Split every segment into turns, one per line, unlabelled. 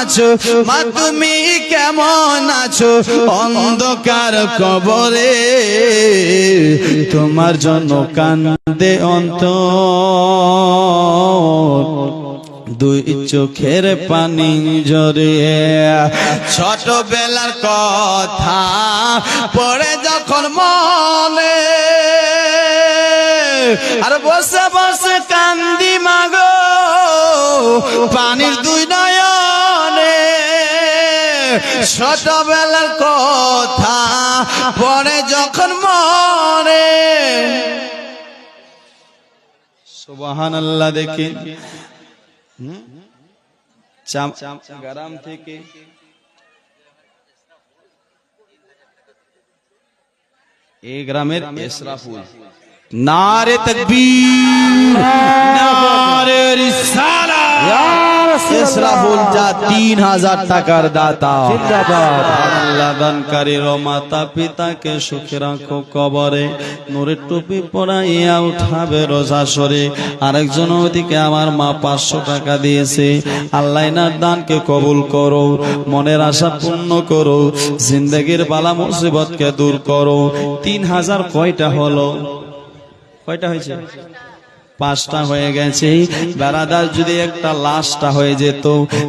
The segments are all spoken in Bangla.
আছো? মা, তুমি কেমন আছো? অন্ধকার কবরে। তোমার জন্য কান্দে অন্ত দুই চোখের পানি জড়িয়ে। ছোটবেলার কথা পড়ে যখন মনে। আর বসে বসে কান্দি মাগো পানির দুই নয়নে ছোটবেলার কথা পড়ে যখন মনে সুবাহান আল্লাহ দেখি গ্রাম থেকে। এই গ্রামের এসরাফুল নারে তকবীর নারে রিসালা এসরাফুল যা তিন হাজার টাকার দাতা। আল্লাহ দানকারীর মাতা পিতাকে সুখে রাখো কবরে। নূরের টুপি পরাইয়া উঠাবে রোজা সরে আরেকজন ওদিকে আমার মা পাঁচশো টাকা দিয়েছে। আল্লাহ দানকে কবুল করো মনের আশা পূর্ণ করো জিন্দগির বালা মুসিবতকে দূর করো। তিন হাজার কয়টা হলো? কয়টা হয়েছে? পাঁচটা হয়ে গেছে। বেড়াদার যদি একটা লাশটা হয়ে যেত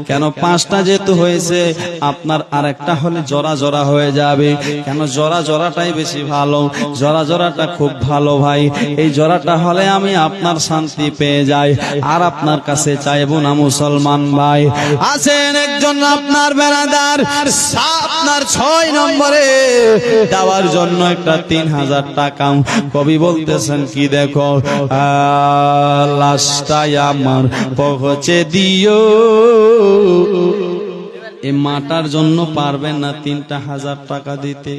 কেন পাঁচটা যেহেতু হয়েছে আপনার আর একটা হলে জরা জরা হয়ে যাবে। কেন জরা জরাটাই বেশি ভালো? জরা জরাটা খুব ভালো ভাই। এই জরাটা হলে আমি আপনার শান্তি পেয়ে যাই আর আপনার কাছে চাইব না মুসলমান ভাই। আছেন একজন আপনার বেড়াদার আপনার ছয় নম্বরে। দেওয়ার জন্য একটা তিন হাজার টাকা। কবি বলতেছেন কি দেখো? আহ, লাশটাই আমার পৌঁছে দিও। এ মাটার জন্য পারবেন না তিনটা হাজার টাকা দিতে।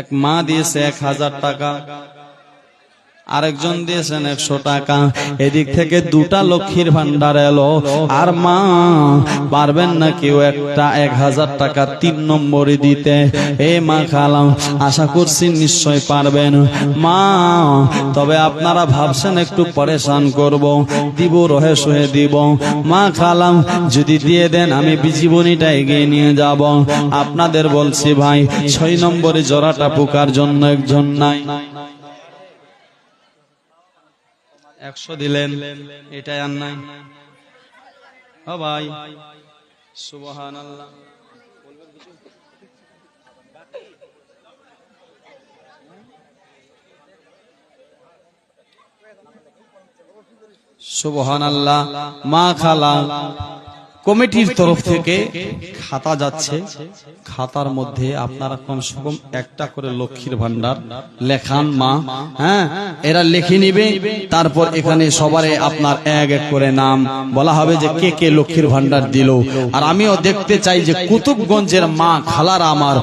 এক মা দিয়েছে এক হাজার টাকা। আরেকজন দিয়েছেন একশো টাকা। এদিক থেকে দুটা লক্ষ্মীর ভান্ডার এলো। আর মা, পারবেন না কেউ একটা এক হাজার টাকা তিন নম্বরে দিতে। এ মা খালাম, আশা করছি নিশ্চয় পারবেন। মা, তবে আপনারা ভাবছেন একটু পরেশান করব, দিব রহে সহে দিব। মা খালাম, যদি দিয়ে দেন আমি জীবনীটা এগিয়ে নিয়ে যাব। আপনাদের বলছি ভাই, ছয় নম্বরে জোড়াটা পোকার জন্য একজন নাই। একশো দিলেন এটাই আর নাই। ও ভাই। সুবহান আল্লাহ সুবহান আল্লাহ মা খালা কমিটির তরফ থেকে খাতা যাচ্ছে। খাতার মধ্যে আপনারা কমসে কম একটা করে লক্ষ্মীর ভান্ডার লেখান মা হ্যাঁ? এরা লিখে নিবে। তারপর এখানে সবারে আপনার এক এক করে নাম বলা হবে যে কে কে লক্ষ্মীর ভান্ডার দিল। আর আমিও দেখতে চাই যে কুতুবগঞ্জের মা খালার আমার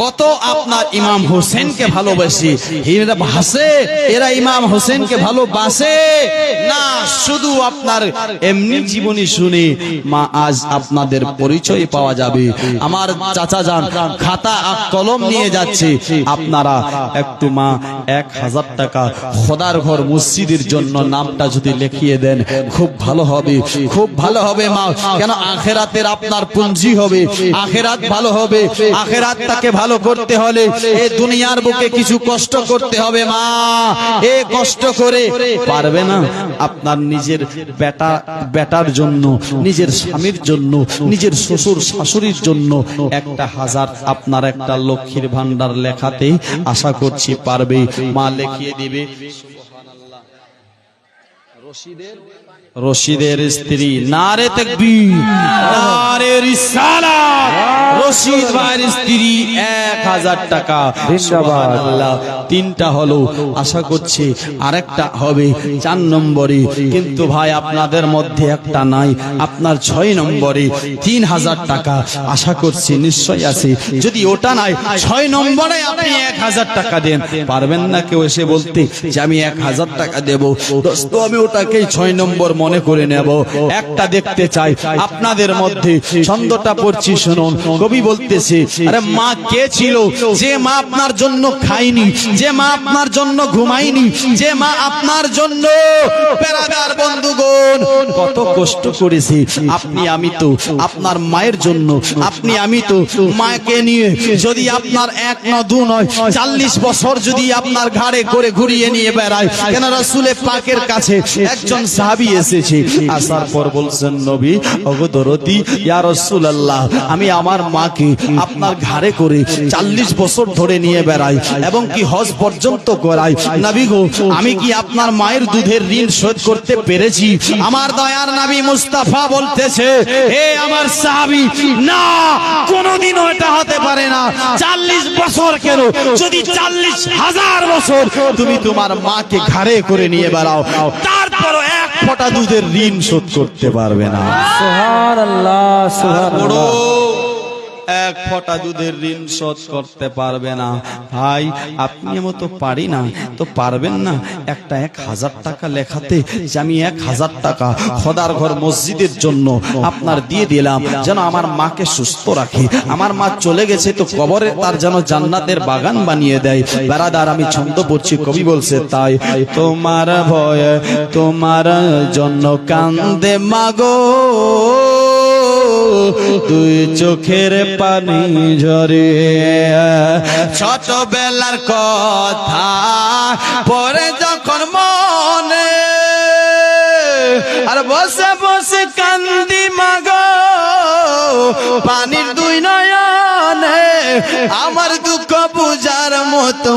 কত আপনার ইমাম হোসেনকে ভালোবাসি। এরা ভাসে এরা ইমাম হোসেনকে ভালোবাসে? না শুধু আপনার এমনি জীবনী শুনে। মা আজ আপনাদের পরিচয় পাওয়া যাবে। আমার চাচা যান, খাতা আর কলম নিয়ে যাচ্ছে। আপনারা একটু মা, এক হাজার টাকা খোদার ঘর মসজিদের জন্য নামটা যদি লিখিয়ে দেন, খুব ভালো হবে। খুব ভালো হবে মা। কেন আখেরাতের আপনার পুঞ্জি হবে? আখেরাত ভালো হবে। আখেরাত তাকে ভালো করতে হলে এ দুনিয়ার বুকে কিছু কষ্ট করতে হবে মা। এ কষ্ট করে পারবে না আপনার নিজের বেটা, বেটার জন্য, নিজের স্বামীর জন্য, নিজের শ্বশুর শাশুড়ির জন্য একটা হাজার আপনার একটা লক্ষ্মীর ভান্ডার লেখাতে আশা করছি পারবে। মা লিখিয়ে দিবে রশিদের স্ত্রী, নারে তকবীর, নারে রিসালাত। রশিদ ভাইয়ের স্ত্রী, এক হাজার টাকা। সুবহানাল্লাহ। তিনটা হলো, আশা করছি আরেকটা হবে চার নম্বরে। কিন্তু ভাই, আপনাদের মধ্যে একটা নাই, আপনার ছয় নম্বরে। তিন হাজার টাকা, আশা করছি নিশ্চয় আছে। যদি ওটা নাই, ছয় নম্বরে আপনি এক হাজার টাকা দেন। পারবেন না কেউ এসে বলতে যে আমি এক হাজার টাকা দেব। দোস্ত, আমি ওটা ষোলোটাকেই ছয় নম্বর মনে করে নেব। একটা দেখতে চাই। আপনাদের মধ্যে ছন্দটা পড়ছি, শুনুন। কবি বলতেছে, আরে মা, কে ছিল? যে মা আপনার জন্য খায়নি, যে মা আপনার জন্য ঘুমায়নি, যে মা আপনার জন্য পেরাদার বন্ধুগণ, কত কষ্ট করেছে। আপনি আমি তো আপনার মায়ের জন্য, আপনি আমি তো মাকে নিয়ে যদি আপনার এক ন দু নয়, চাল্লিশ বছর যদি আপনার ঘাড়ে করে ঘুরিয়ে নিয়ে বেড়ায়, কেন রাসুলে পাকের কাছে একজন সাহাবি এসেছে। আসার পর বলছেন, নবী অগদরতি ইয়া রাসূলুল্লাহ, আমি আমার মাকে আপনার ঘাড়ে করে চাল্লিশ বছর ধরে নিয়ে বেড়াই এবং কি হজ পর্যন্ত করাই। নবী গো, আমি কি আপনার মায়ের দুধের ঋণ শোধ করতে পেরেছি? আমার দয়ার নবী মুস্তাফা বলতেছে হে আমার সাহাবি, না, কোনোদিনও এটা হতে পারে না। চাল্লিশ বছর কেন? যদি চাল্লিশ হাজার বছর তুমি তোমার মাকে ঘাড়ে করে নিয়ে বেড়াও তারপর এক ফোঁটা দুধের ঋণ শোধ করতে পারবে না।
সোহার আল্লাহ সুহান
বড় এক ফোঁটা দুধের ঋণ শোধ করতে পারবে না। ভাই, আপনি মতো পারি না। তো পারবেন না একটা এক হাজার টাকা লেখাতে যে আমি এক হাজার টাকা খোদার ঘর মসজিদের জন্য আপনার দিয়ে দিলাম, যেন আমার মাকে সুস্থ রাখি। আমার মা চলে গেছে তো কবরে তার যেন জান্নাতের বাগান বানিয়ে দেয়। বেড়াদার, আমি ছন্দ পড়ছি, কবি বলছে তাই। তোমার ভয়, তোমার জন্য কান্দে মাগো। তুই চোখের পানি ঝরে। ছোটবেলার কথা পরে যখন মনে, আর বসে বসে কান্দি মাগ, পানির দুই নয়নে আমার মতো,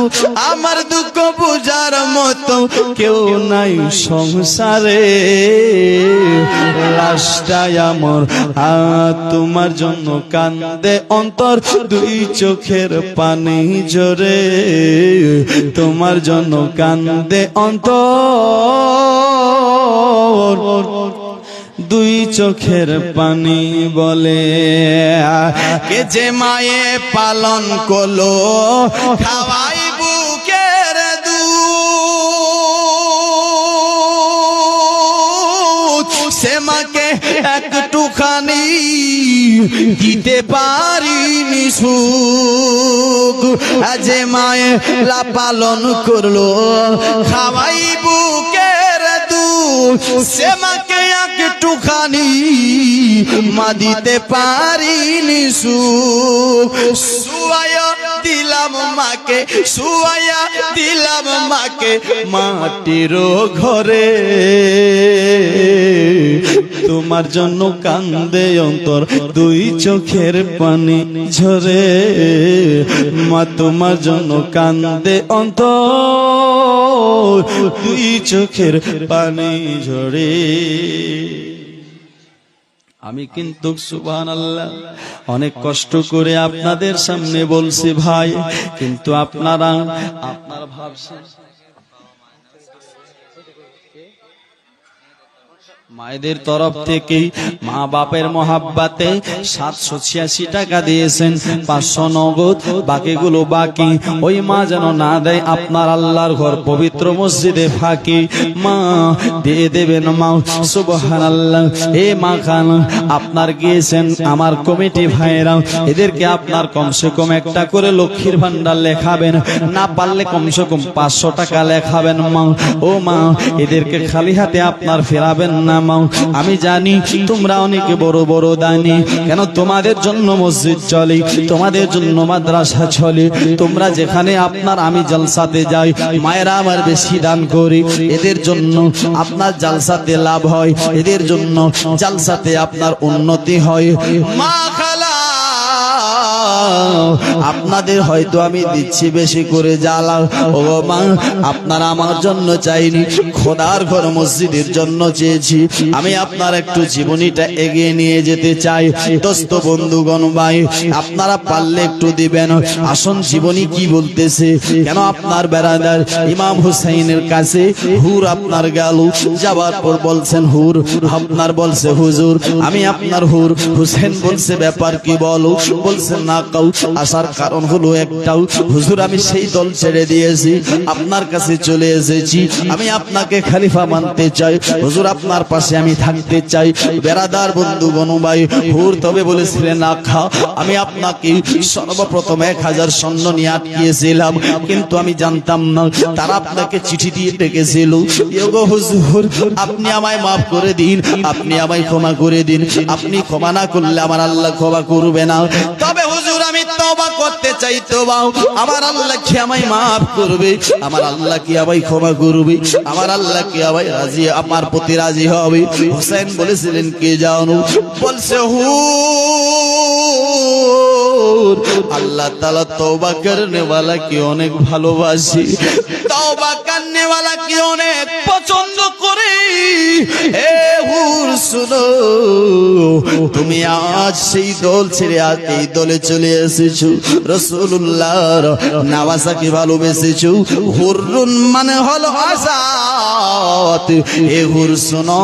আমার দুঃখ বুঝার মতো কেউ নাই সংসারে। লাশটাই আমার তোমার জন্য কান্দে অন্তর, দুই চোখের পানি জোরে তোমার জন্য কান্দে অন্তর। দুই চোখের পানি বলে, কে যে মায়ে পালন করল, খাওয়াই বুকের দুধ। সে মাকে একটুখানি দিতে পারিনি সুখ। যে মায়ে পালন করল, খাওয়াই বুকের দুধ। সে মাকে একটুখানি মা দিতে পারিনি সুখ সুয়ায়া দিলাম মাকে, সুয়ায়া দিলাম মাকে মাটির ঘরে। তোমার জন্য কান্দে অন্তর, দুই চোখের পানি ঝরে। মা, তোমার জন্য কান্দে অন্তর, দুই চোখের পানি ঝরে। আমি কিন্তু সুবহান আল্লাহ অনেক কষ্ট করে আপনাদের সামনে বলছি ভাই, কিন্তু আপনারা, আপনার ভাবছেন মায়েদের তরফ থেকে মা বাপের মহাব্বাতে সাতশো ছিয়াশি টাকা দিয়েছেন। পাঁচশো নগদ বাকিগুলো বাকি। ওই মা যেন না দেয় আপনার আল্লাহর ঘর পবিত্র মসজিদে ফাঁকি। মা, দিয়ে দেবেন মা সুবহান আল্লাহ এ মা খান, আপনার গিয়েছেন আমার কমিটি ভাইরা এদেরকে আপনার কমসে কম একটা করে লক্ষ্মীর ভান্ডার লেখাবেন। না পারলে কমসে কম পাঁচশো টাকা লেখাবেন মা। ও মা, এদেরকে খালি হাতে আপনার ফেরাবেন না মা আমি জানি তোমরা অনেক বড় বড় দানি। কেন তোমাদের জন্য মসজিদ চলে? তোমাদের জন্য মাদ্রাসা চলে? তোমরা যেখানে আপনার আমি জলসাতে যাই, মায়েরা আমার বেশি দান করি। এদের জন্য আপনার জালসাতে লাভ হয়। এদের জন্য জালসাতে আপনার উন্নতি হয়। মা আপনাদের হয়তো আমি দিচ্ছি বেশি করে জ্বালা ও মা, আপনারা আমার জন্য চাইনি। খোদার ঘর মসজিদের জন্য চেয়েছি। আমি আপনার একটু জীবনীটা এগিয়ে নিয়ে যেতে চাই। দোস্ত বন্ধুগণ ভাই, আপনারা পারলে একটু দিবেন। আসন জীবনী কি বলতেছে? কেন আপনার বেড়াদার ইমাম হুসাইনের কাছে হুর আপনার গেল? যাবার পর বলছেন, হুর, আপনার বলছে হুজুর, আমি আপনার হুর। হুসেন বলছে, ব্যাপার কি বলো? বলছেন, না কাউ আসার কারণ হলো একটাও। হুজুর, আমি সেই দল ছেড়ে দিয়েছি, আপনার কাছে চলে এসেছি, আমি আপনাকে খালিফা মানতে চাই। হুজুর, আপনার পাশে আমি থাকতে চাই। বেরাদার বন্ধু হুর তবে বলেছিলেন আমি আপনাকে সর্বপ্রথম এক হাজার নিয়ে আটকিয়েছিলাম কিন্তু আমি জানতাম না, তারা আপনাকে চিঠি দিয়ে ডেকেছিল। আপনি আমায় মাফ করে দিন, আপনি আমায় ক্ষমা করে দিন, আপনি ক্ষমা না করলে আমার আল্লাহ ক্ষমা করবে না। তবে হুজুর আমি তবা করতে চাই তবা আমার আল্লাহ কি আমায় মাফ করবে? আমার আল্লাহ কি আমায় ক্ষমা করবে? আমার আল্লাহ কি আমায় রাজি, আমার প্রতি রাজি হবে? হোসেন বলেছিলেন, কে জানো? বলছে হুর আল্লাহ তালা তওবা করনে वाला কি অনেক ভালোবাসি তওবা করনে वाला কি অনেক পছন্দ করে হে হুর শুনো তুমি আজ সেই দল ছেড়ে আজ এই দলে চলে এসেছো রসুল্লাহর নাওয়াসাকে ভালোবেসেছো হুরুন মানে হলো আজাদ এ হুর শুনো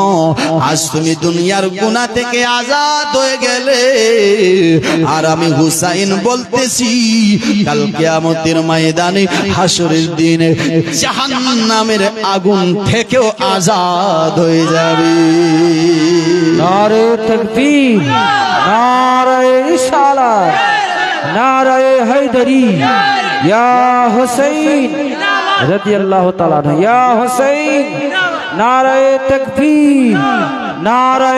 আজ তুমি দুনিয়ার গুনাহ থেকে আজাদ হয়ে গেলে আর আমি হুসাইন বলতেছি কাল কিয়ামতের ময়দানে হাসরের দিনে জাহান্নামের আগুন থেকেও আজাদ হয়ে যাবে
নারে তকবীর নারে রিসালাত নারে হায়দারি ইয়া হুসাইন রাদিয়াল্লাহু তাআলা। ইয়া হুসাইন নারে তকবীর নারে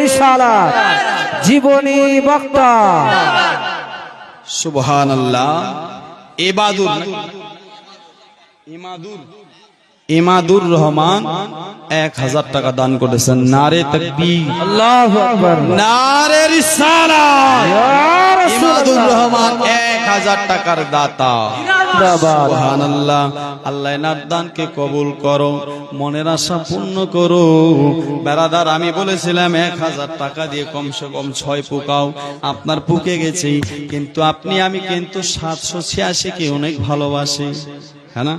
রিসালাত জীবনী বক্তা
সুবহান আল্লাহ এবাদুর ইমাদুর। ইমাদুর রহমান এক হাজার টাকা দান করেছেন। নারে ইমাদুর রহমান এক হাজার টাকার দাতা। আল্লাহ এনার কবুল করো, মনের আশা পূর্ণ করো। বেড়াদার, আমি বলেছিলাম, এক হাজার টাকা দিয়ে কমসে কম ছয় পুকাও আপনার পুকে গেছি, কিন্তু আপনি, আমি কিন্তু সাতশো ছিয়াশিকে অনেক ভালোবাসি। হ্যাঁ না?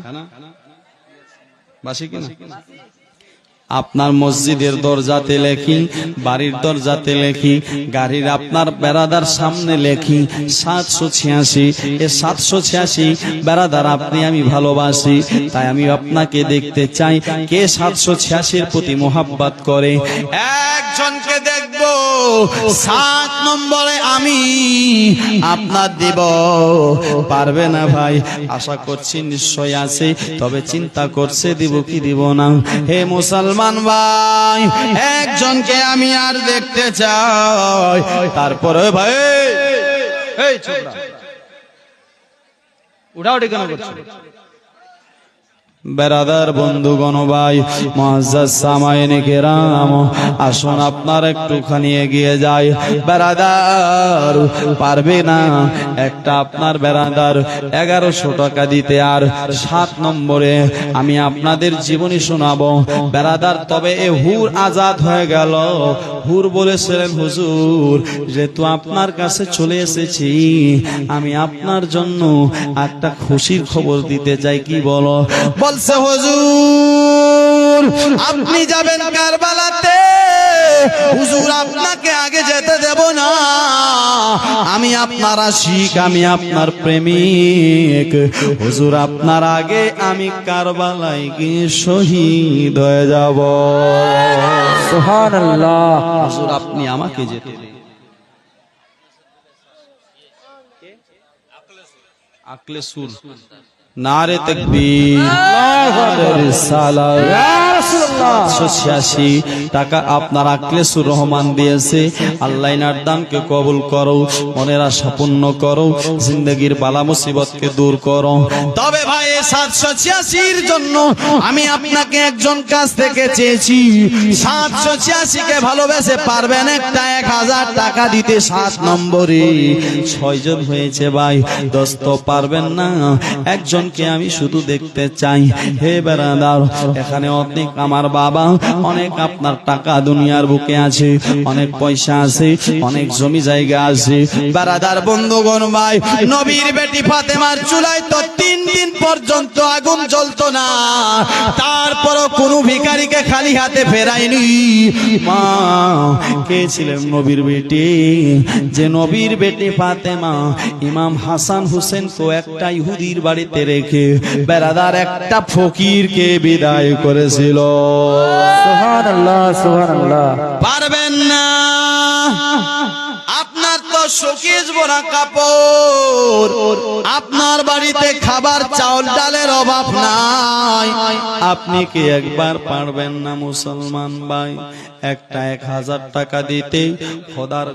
বাসি কিনা আপনার মসজিদের দরজাতে লেখি, বাড়ির দরজাতে লেখি, গাড়ির আপনার বেড়াদার সামনে লেখি, সাতশো ছিয়াশি, এ সাতশো ছিয়াশি বেড়াদার আপনি আমি ভালোবাসি, তাই আমি আপনাকে দেখতে চাই, কে সাতশো ছিয়াশির প্রতি মোহাব্বত করে? একজনকে দেখব, সাত নম্বরে আমি আপনার দেব। পারবে না ভাই? আশা করছি নিশ্চয় আছে, তবে চিন্তা করছে, দিব কি দিব না? হে মুসলমান! ভাই একজনকে আমি আর দেখতে চাই। তারপরে ভাই এই ছোকরা উঠাউটি কেন করছ? বেরাদার বন্ধুগণ ভাই সামাইনে কেরাম, আসুন আপনার একটুখানি এগিয়ে যায় বেরাদার, পারবে না? একটা আপনার বেরাদার এগারোশো টাকা দিতে আর সাত নম্বরে আমি আপনাদের জীবনী শোনাবো। বেরাদার, তবে এ হুর আজাদ হয়ে গেল। হুর বলেছিলেন, হুজুর, যেহেতু আপনার কাছে চলে এসেছি, আমি আপনার জন্য একটা খুশির খবর দিতে চাই, কি বলো বলছে হুজুর আপনি যাবেন কারবালাতে। হুজুর আপনাকে আগে যেতে দেব না। আমি আপনার আশিক আমি আপনার প্রেমিক। হুজুর আপনার আগে আমি কারবালায় গিয়ে শহীদ হয়ে যাব।
সুবহানাল্লাহ।
হুজুর আপনি আমাকে যেতে আকলে সুর নারে তকবীর নারে রিসালাত
ইয়া রাসূলুল্লাহ
ভাই পারবেন এক হাজার টাকা দিতে সাত নম্বরে। ছয়জন হয়েছে ভাই, দোস্ত পারবেন না। একজনকে আমি শুধু দেখতে চাই। হে এখানে আমার বাবা, অনেক আপনার টাকা দুনিয়ার বুকে আছে, অনেক পয়সা আছে, অনেক জমি জায়গা আছে। বারাদার বন্ধুগণ ভাই, নবীর বেটি ফাতেমার চুলায় তো তিন দিন পর্যন্ত আগুন জ্বলতো না। তারপরও কোনো ভিখারিকে খালি হাতে ফেরায়নি। মা, কে ছিলেন নবীর বেটি? যে নবীর বেটি ফাতেমা, ইমাম হাসান হোসেন তো একটা ইহুদির বাড়িতে রেখে বেড়াদার একটা ফকিরকে বিদায় করেছিল।
আল্লাহ
পারবেন না। আপনার তো শোকেজ ভরা কাপড়। আপনার বাড়িতে খাবার চাউল ডালের অভাব নাই। আপনি কি একবার পারবেন না মুসলমান ভাই? একটা এক হাজার টাকা দিতে খোদার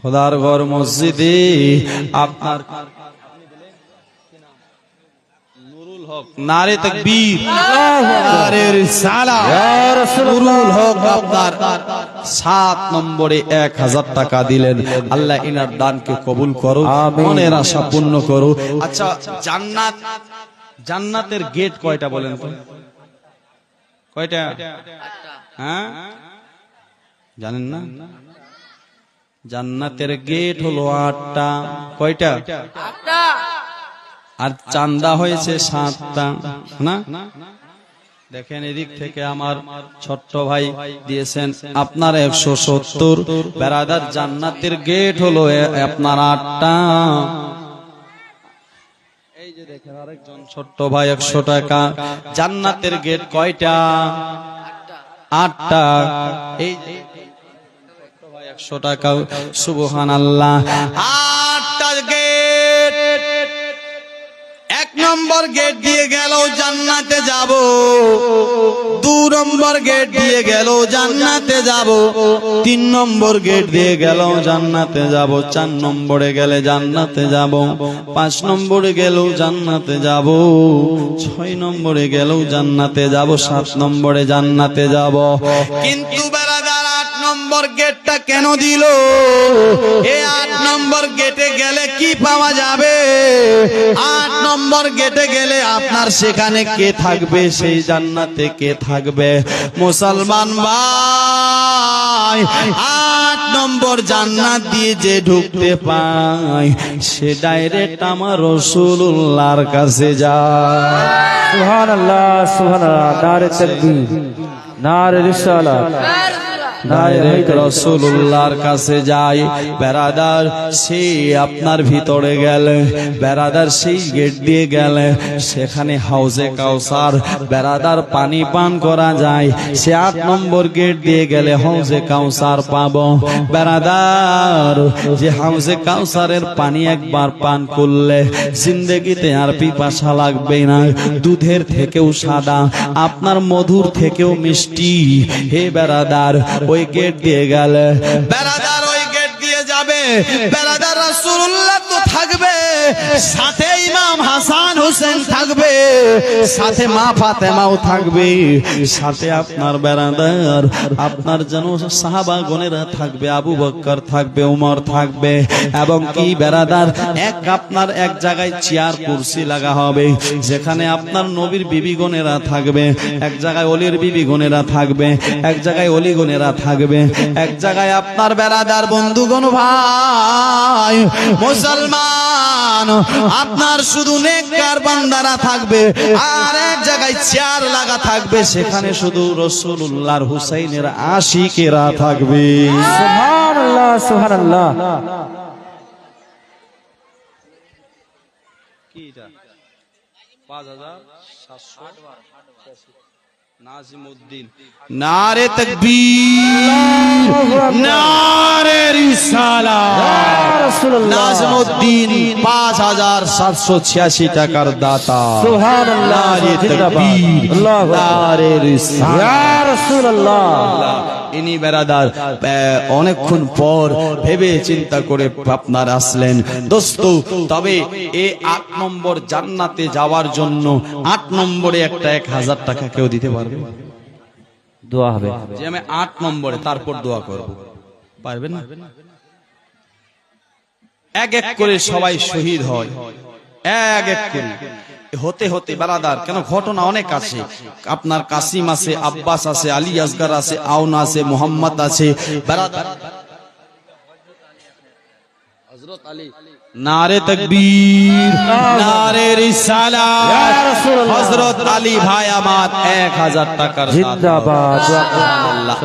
খোদার ঘর মসজিদে আপনার নারে তকবীর। নারে রিসালা।
ইয়া রাসূলুল্লাহ।
হক আপনার সাত নম্বরে এক হাজার টাকা দিলেন। আল্লাহ ইনার দানকে কবুল করো মনের আশা পূর্ণ করো। আচ্ছা জান্নাত জান্নাতের গেট কয়টা বলেন তো? কয়টা? হ্যাঁ? জানেন না? জান্নাতের গেট হলো আটটা। কয়টা? আর চান্দা হয়েছে সাতটা। না? দেখেন এদিক থেকে আমার ছোট্ট ভাই দিয়েছেন আপনার একশো সত্তর বেড়াদার জান্নাতের গেট হলো আপনার আটটা। এই যে দেখেন আরেকজন ছোট্ট ভাই একশো টাকা। জান্নাতের গেট কয়টা? আটটা। এই একশো টাকা সুবহান আল্লাহ আটটা গেট এক নম্বর গেট দিয়ে গেল জান্নাতে যাব। দু নম্বর গেট দিয়ে গেল জান্নাতে যাব। তিন নম্বর গেট দিয়ে গেল জান্নাতে যাব। চার নম্বরে গেলে জান্নাতে যাব। পাঁচ নম্বরে গেল জান্নাতে যাব। ছয় নম্বরে গেল জান্নাতে যাব। সাত নম্বরে জান্নাতে যাব। কিন্তু নম্বর গেটটা কেন দিল? এই আট নম্বর গেটে গেলে কি পাওয়া যাবে? আট নম্বর গেটে গেলে আপনার সেখানে কে থাকবে? সেই জান্নাতে কে থাকবে? মুসলমান ভাই, আট নম্বর জান্নাত দিয়ে যে ঢুকতে পায়, সে ডাইরেক্ট আমার রসুল্লাহর কাছে যায়।
সুহান আল্লাহ সুহান আল্লাহ নারে নারে
রসুল্লাহর কাছে যাই বেড়াদার সে আপনার ভিতরে গেলে বেড়াদার সেই গেট দিয়ে গেলে, সেখানে হাউজে কাউসার বেড়াদার পানি পান করা যায়, সে আট নম্বর গেট দিয়ে গেলে হাউজে কাউসার পাবো। বেড়াদার যে হাউজে কাউসারের পানি একবার পান করলে, জিন্দগিতে আর পিপাসা লাগবে না, দুধের থেকেও সাদা, আপনার মধুর থেকেও মিষ্টি। হে বেড়াদার ওই গেট দিয়ে গেল। গেট যাবে রাসূলুল্লাহ তো থাকবে, সাথে ইমাম হাসান হোসেন থাকবে, সাথে মা ফাতেমাও থাকবে, সাথে আপনার বেড়াদার আপনার যেন সাহাবা গনেরা থাকবে, আবু বক্কর থাকবে, উমর থাকবে, এবং কি বেড়াদার এক আপনার এক জায়গায় চেয়ার, কুর্সি লাগা হবে, যেখানে আপনার নবীর বিবি বিবিগণেরা থাকবে, এক জায়গায় অলির বিবি বিবিগণেরা থাকবে, এক জায়গায় অলিগণেরা থাকবে, এক জায়গায় আপনার বেড়াদার বন্ধুগণ ভাই মুসলমান আপনার শুধু নেকর বান্দারা থাকবে আর এক জায়গায় চেয়ার লাগা থাকবে সেখানে শুধু রসুল্লাহর হুসাইনের আশিকেরা থাকবে।
পাঁচ হাজার কি নাজিমুদ্দিন।
নারে তকবীর নারে রিসালা। নাজিমুদ্দিন 5786 টাকার দাতা।
সুবহানাল্লাহ।
নারে তকবীর নারে রিসালা।
ইয়া রাসূলুল্লাহ।
ইনি বেড়াদার অনেকক্ষণ পর ভেবে চিন্তা করে আপনার আসলেন। দোস্ত তবে এ আট নম্বর জান্নাতে যাওয়ার জন্য আট নম্বরে একটা এক হাজার টাকা কেউ দিতে পারবে?
দোয়া হবে।
যে আমি আট নম্বরে তারপর দোয়া করব। পারবেন না? এক এক করে সবাই শহীদ হয়। এক এক করে। হতে হতে বারাদার কেন ঘটনা অনেক আছে আপনার কাসিম আছে আব্বাস আছে আলী আসগার আছে আউন আছে মোহাম্মদ আছে বারাদার নারে তকবীর নারে রিসালাত হযরত আলী ভাই আমার 1000 টাকার
জিন্দাবাদ।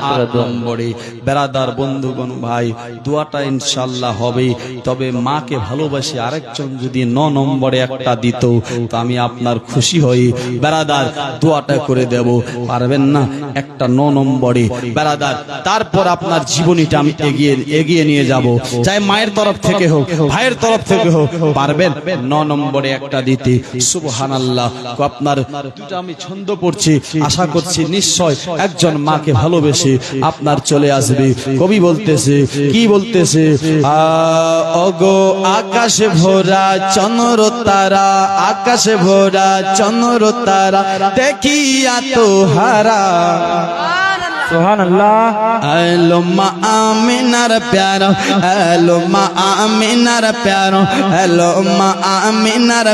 আট
দোয়া।
নম্বরে। বেড়াদার বন্ধুগণ ভাই দোয়াটা ইনশাল্লাহ হবে তবে মাকে ভালোবাসে আরেকজন যদি ন নম্বরে একটা দিত তো আমি আপনার খুশি হই। বেড়াদার দোয়াটা করে দেব। পারবেন না? একটা ন নম্বরে। বেড়াদার তারপর আপনার জীবনীটা আমি এগিয়ে এগিয়ে নিয়ে যাব। চাই মায়ের তরফ থেকে হোক ভাইয়ের তরফ থেকে হোক, পারবেন? ন নম্বরে একটা দিতে সুবহান আল্লাহ আপনার আমি ছন্দ পড়ছি, আশা করছি নিশ্চয় একজন মাকে ভালোবেসে আপনার চলে আসবে। কবি বলতেছে, কি বলতেছে? অগো আকাশ ভোরা চন্দ্র তারা, আকাশ ভোরা চন্দ্র তারা, দেখিয়া তো হারা।
সুবহানাল্লাহ।
এলো মা আমিনার প্যারো হ্যালো মা আমিনার প্যারো হ্যালো মা আমিনার